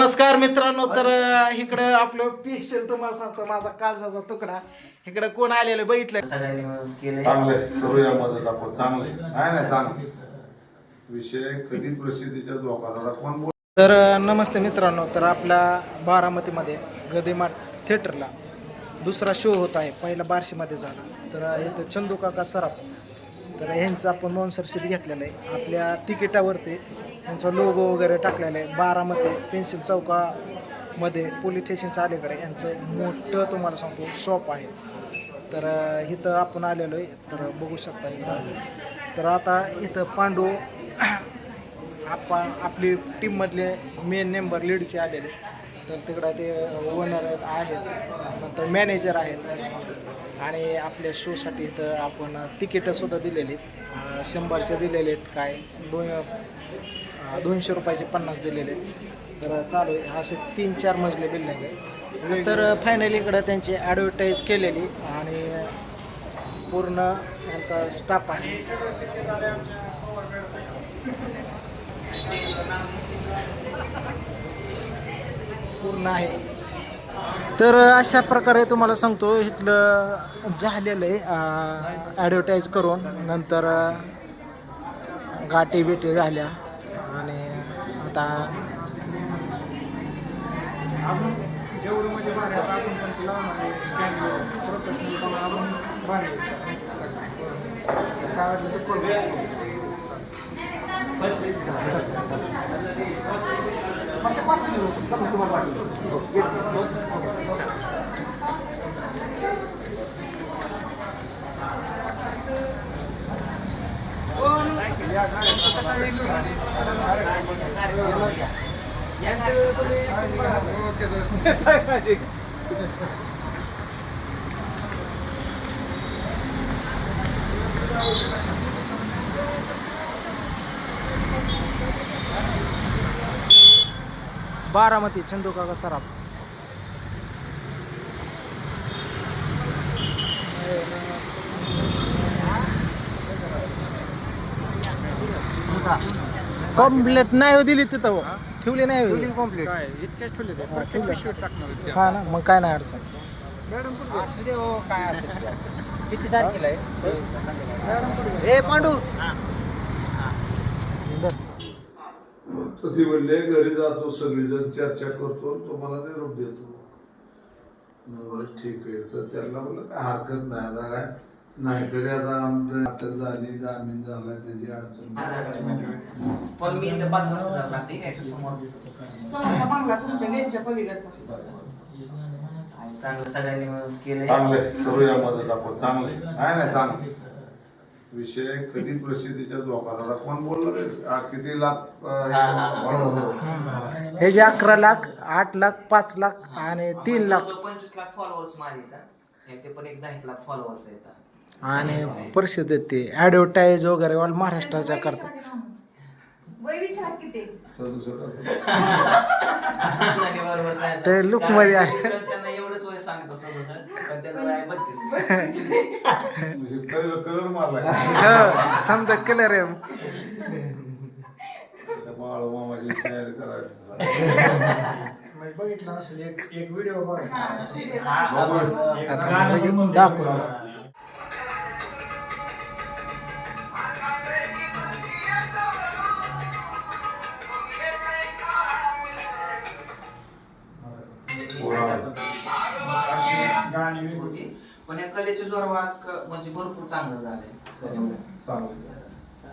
नमस्कार मित्रांनो तर इकडं आपलं पेशल तुम्हाला सांगतो माझा काळजाचा तुकडा. इकडं कोण आलेलं बघितलं सगळ्यांनी मिळून चांगले करूया मदत आपण चांगले नाही नाही चांगले विषय कधी प्रसिद्धीच्या धोका झाला कोण बोल तर नमस्ते मित्रांनो तर आपल्या बारामतीमध्ये गदिमाट थिएटरला दुसरा शो होत आहे पहिला बार्शीमध्ये झाला. तर इथं चंदू काका सराफ तर ह्यांचं आपण स्पॉन्सरशिप घेतलेलं आहे. आपल्या तिकिटावरती यांचा लोगो वगैरे टाकलेला आहे. बारामध्ये पेन्सिल चौकामध्ये पोलीस स्टेशनच्या अलीकडे यांचं मोठं तुम्हाला सांगतो शॉप आहे. तर इथं आपण आलेलो आहे. तर बघू शकता इथं. तर आता इथं पांडू आपा आपली टीममधले मेन मेंबर लीडचे आलेले तर तिकडं ते ओनर आहेत नंतर मॅनेजर आहेत. आणि आपल्या शोसाठी इथं आपण तिकीटंसुद्धा दिलेली आहेत. शंभरचे दिलेले आहेत काय? दोन दोनशे रुपयाचे पन्नास दिलेले आहेत. तर चालू आहे. असे तीन चार मजले बिल्डिंग आहे तर फायनली इकडं त्यांची ॲडव्हर्टाईज केलेली आणि पूर्ण यांचा स्टाफ आहे. पूर्ण आहे. तर अशा प्रकारे तुम्हाला सांगतो इथलं झालेलं आहे ॲडव्हर्टाईज करून नंतर गाठी बिटी झाल्या आणि आता Yeah, बारामती चंदू काका सराफ. कॉम्प्लेट नाही हो दिली तिथं हो. ठेवली नाही हो. कॉम्प्लीट काय इतकेच ठेवले ते? प्रत्येक पिशवीत टाकणार. हा ना मग काय नाही अडचण. हो. किती तारखेला आहे? ए पांडू. तर ती म्हणले घरी जातो सगळीजण चर्चा करतो आणि तुम्हाला निरोप देतो. ठीक आहे. तर त्यांना बोललं काय हरकत नाही आता काय? नाहीतरी आता आमचं अटक झाली जामीन झाला त्याची अडचण नाही. पण मी इथं पाच वर्ष झालं राहते काय समोर सोन्याचा बंगला तुमच्या गेटच्या पलीकडचा. चांगलं सगळ्यांनी मिळून केले. चांगले करूया मदत आपण चांगले नाही नाही चांगले विषय कधी प्रसिद्धीच्या धोका झाला कोण बोललं रे? आ, किती लाख अं, हा, हा, हा. जे अकरा लाख आठ लाख पाच लाख आणि तीन लाख. पंचवीस लाख फॉलोअर्स माझे येतात याचे पण एक दहा एक लाख फॉलोअर्स येतात. आणि परिषद ते ॲडव्हर्टाईज वगैरे ऑल महाराष्ट्राच्या करतात. वय विचार किती सदुसष्ट असं. आणि बरोबर सांगितलं. ते look मध्ये आहे. कारण त्यांना सांगतो समजा पण त्याचं वय आहे बत्तीस. म्हणजे पहिलं कलर मारला हो, समजा कलर आहे. बाळ मामाची तयारी करायची. बघितलं नसेल एक एक व्हिडिओ बघा दाखव. कलेचे जोर आज क- म्हणजे भरपूर चांगलं झालंय कलेमध्ये. चांगलं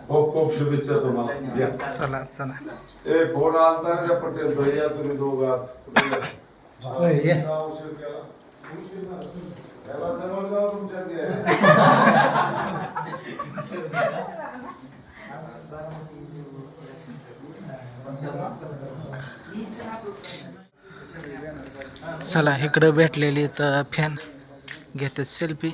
खूप खूप शुभेच्छा तुम्हाला या. चला चला ए फोन आलता ना त्या पटेल भाई या तुम्ही दोघं आज कुठे गेला? का उशीर केला? उशीर झाला. याला जवळ जाऊ तुमच्या ते. चला इकडं भेटलेली तर फॅन घेतात सेल्फी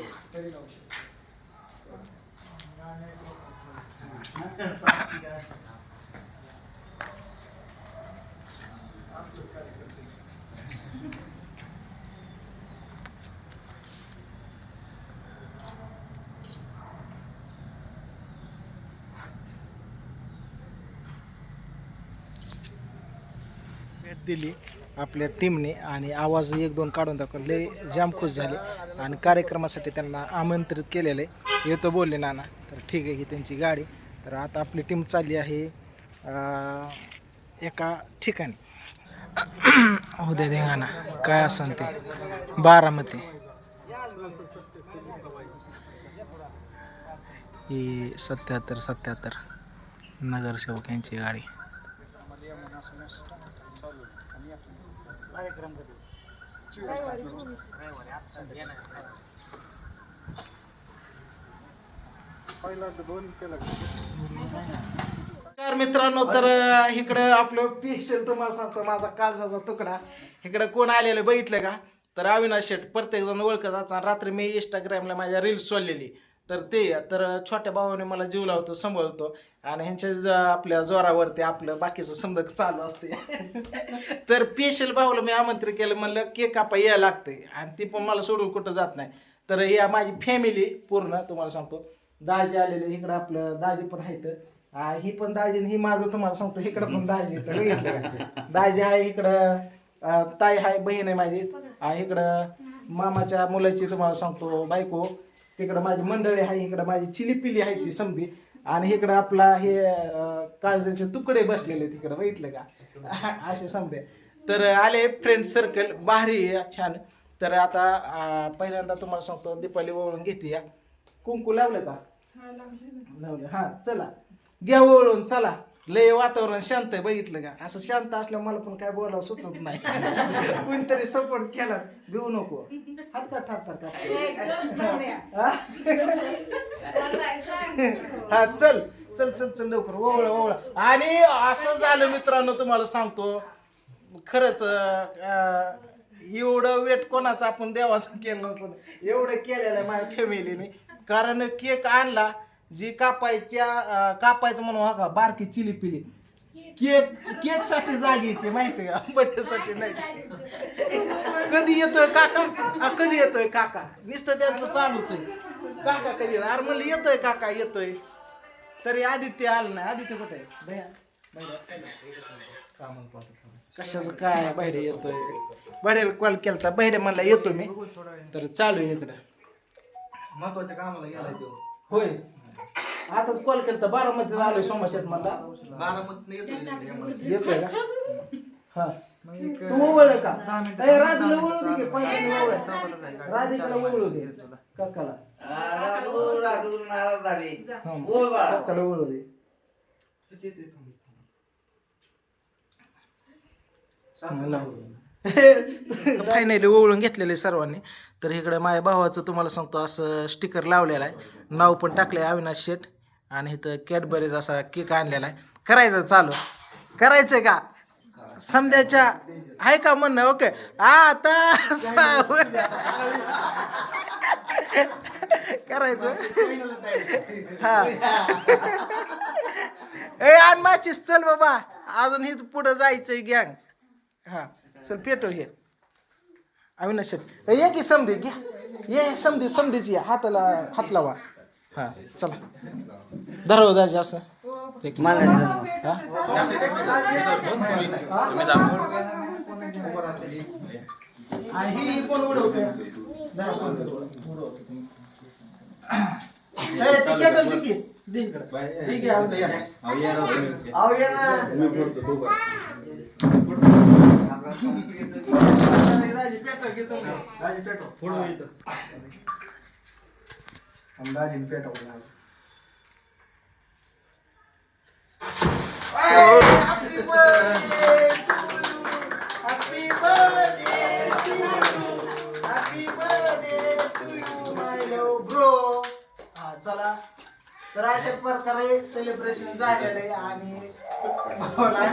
भेट दिली. आपल्या टीमने आणि आवाज एक दोन काढून दाखवले लय जाम खुश झाले. आणि कार्यक्रमासाठी त्यांना आमंत्रित केलेलं आहे. येतो बोलले नाना तर ठीक आहे ही त्यांची गाडी. तर आता आपली टीम चालली आहे एका ठिकाणी. उद्या धिंगाणा काय असन ते. बारामती. ही सत्याहत्तर सत्याहत्तर नगरसेवक यांची गाडी. तर मित्रांनो तर इकडं आपलं पेशल तुम्हाला सांगतो माझा कालसाचा तुकडा. इकडं कोण आलेलं बघितलं का? तर अविनाश शेट प्रत्येक जण ओळखत असतात रात्री मी इंस्टाग्रामला माझ्या रील्स सोडलेली. तर ते तर छोट्या भावाने मला जीव लावतो सांभाळतो. आणि ह्यांच्या ज- आपल्या जोरावरती आपलं बाकीचं समजा चालू असते. तर पेशल भाऊला मी आमंत्रित केलं म्हणलं केक कापा यायला लागते आणि ती पण मला सोडून कुठं जात नाही. तर या माझी फॅमिली पूर्ण तुम्हाला सांगतो. दाजी आलेले इकडं आपलं दाजी पण आहेत. आ, ही पण दाजी आणि ही माझं तुम्हाला सांगतो इकडं पण दाजी आहे. तर दाजी आहे इकडं ताई आहे बहीण आहे माझी. इकडं मामाच्या मुलाची तुम्हाला सांगतो बायको. तिकडं माझी मंडळी आहे इकडं माझी चिलीपिली आहे ती समधी. आणि इकडं आपला हे काळजाचे तुकडे बसलेले तिकडं बघितलं का? असे समजे तर आले फ्रेंड सर्कल भारी छान. तर आता पहिल्यांदा तुम्हाला सांगतो दीपावली ओळून घेते या. कुंकू लावलं का? लावलं हा चला. घ्या ओळून चला. लय वातावरण शांत आहे बघितलं का? असं शांत असल्यावर मला पण काय बोलावं सुचत नाही. कोणतरी सपोर्ट केला भिवू नको. हात का थाप हा? हा? चल चल चल चल लवकर. ओवळ ओवळ आणि असं झालं मित्रांनो तुम्हाला सांगतो. खरंच एवढं वेट कोणाचं आपण देवाचं केलं नसतं एवढं केलेलं आहे माझ्या फॅमिलीने कारण केक आणला जी कापायच्या अं, कापायचं म्हणून हा का बारकी चिली पिली. केक केकसाठी जागी येते माहिती का? बर्थडेसाठी नाही. कधी येतोय काका? हा, कधी येतोय काका? नुसतं त्यांचं चालूच आहे. काका कधी येतोय? अरे म्हणलं येतोय काका येतोय. तरी आदित्य आलं नाही. आदित्य कुठे आहे? भैया? भैया. कशाचं काय बहिडे येतोय. बहिड्याला कॉल केलता. बहिडे म्हणला येतो मी. तर चालू आहे इकडं. महत्त्वाच्या कामाला गेलाय तो. होय. आताच कॉल केलता बारामतीत आलोय सोमाशेत इकडे आम्हाला. येतोय का? हा. तू ओवळ का? राधूला ओवळू दे की पहिल्यांदा ओवळ. राधिकाला ओवळू दे. काकाला. नाराज झाली. बोल बाळा. काकाला ओवळू दे. फायनली ओवळून घेतलेले सर्वांनी. तर इकडे माझ्या भावाचं तुम्हाला सांगतो असं स्टिकर लावलेलं आहे. नाव पण टाकलं आहे अविनाश शेठ. आणि इथं कॅडबरीज असा केक आणलेला आहे. करायचं चालू. करायचं का? संध्याच्या आहे का म्हणणं? ओके आता करायचं. हा. ए आण माचीस चल बाबा. अजून ही पुढं जायचंय गँग हा. चल पेटो हे. अविनाश शेट. ए, ये की समधी घ्या. ये समधी समधीच या हाताला हात लावा. हा चला. धराव दाजी असं. एक हा? आणि ही कोण उडवते? धरा कोण तरी उडव- उडवते तुम्ही. ए, ती kettle दे की. दे इकडं. दे की, आमचं या. अहो ये ना दाजी, पेटव घे तुम्ही. दाजी, पेटव. आम दाजीने पेटवलं आज. Happy birthday to you. Happy birthday तर अशा प्रकारे सेलिब्रेशन झालेलं आहे आणि भावाला-